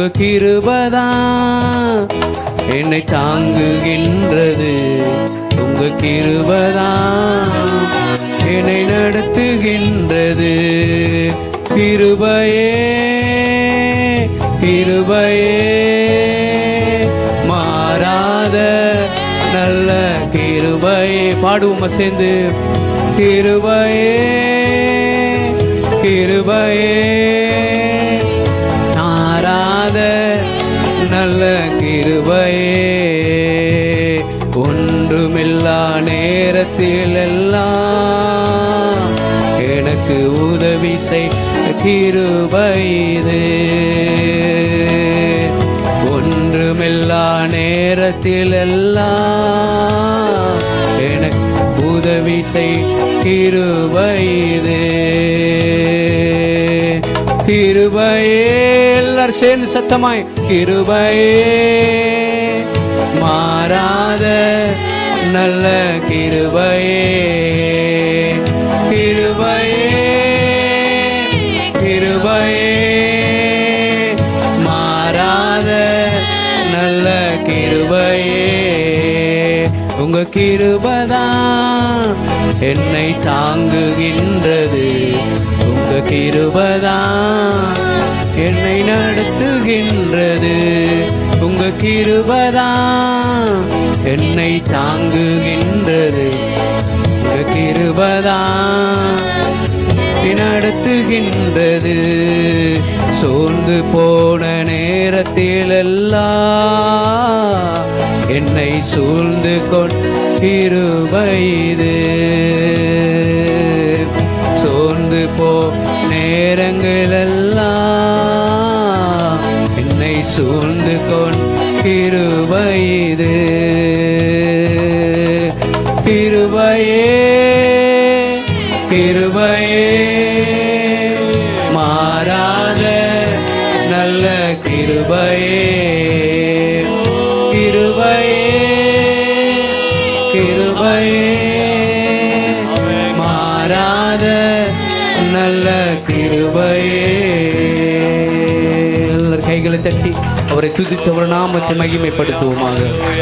உங்க கிருபதான் என்னை தாங்குகின்றது உங்க கிருபதான் என்னை நடத்துகின்றது கிருபையே கிருபையே. மாறாத நல்ல கிருபையே. பாடுவோமா சேர்ந்து. கிருபையே கிருபையே. நல்ல கிருபையே. ஒன்றுமில்லா நேரத்தில் எல்லாம் எனக்கு உதவி செய் கிருபைது ஒன்றுமில்லா நேரத்தில் எல்லாம் எனக்கு உதவி செய் கிருபைதே கிருபையே எல்லாரும் சேர்ந்து சத்தமாய் கிருபையே மாறாத நல்ல கிருபையே கிருபையே கிருபையே மாறாத நல்ல கிருபையே. உங்க கிருபதான் என்னை தாங்குகின்ற உங்க கிருபதான் என்னை நடத்துகின்றது உங்க கிருபதான் என்னை தாங்குகின்றது உங்க கிருபதான் நடத்துகின்றது சோர்ந்து போன நேரத்தில் எல்லாம் என்னை சூழ்ந்து கொண்டிருவைது கடந்து போ நேரங்களெல்லாம் என்னை சூழ்ந்து கொண் கொண்டிருவைது கிருபையே கிருபையே மாறாத நல்ல கிருபையே. கிருபையே கிருபையே. மாறாத நல்ல கிருபையே. கைகளை தட்டி அவரை துதித்தவர் நாமத்தை மகிமைப்படுத்துவோமாக.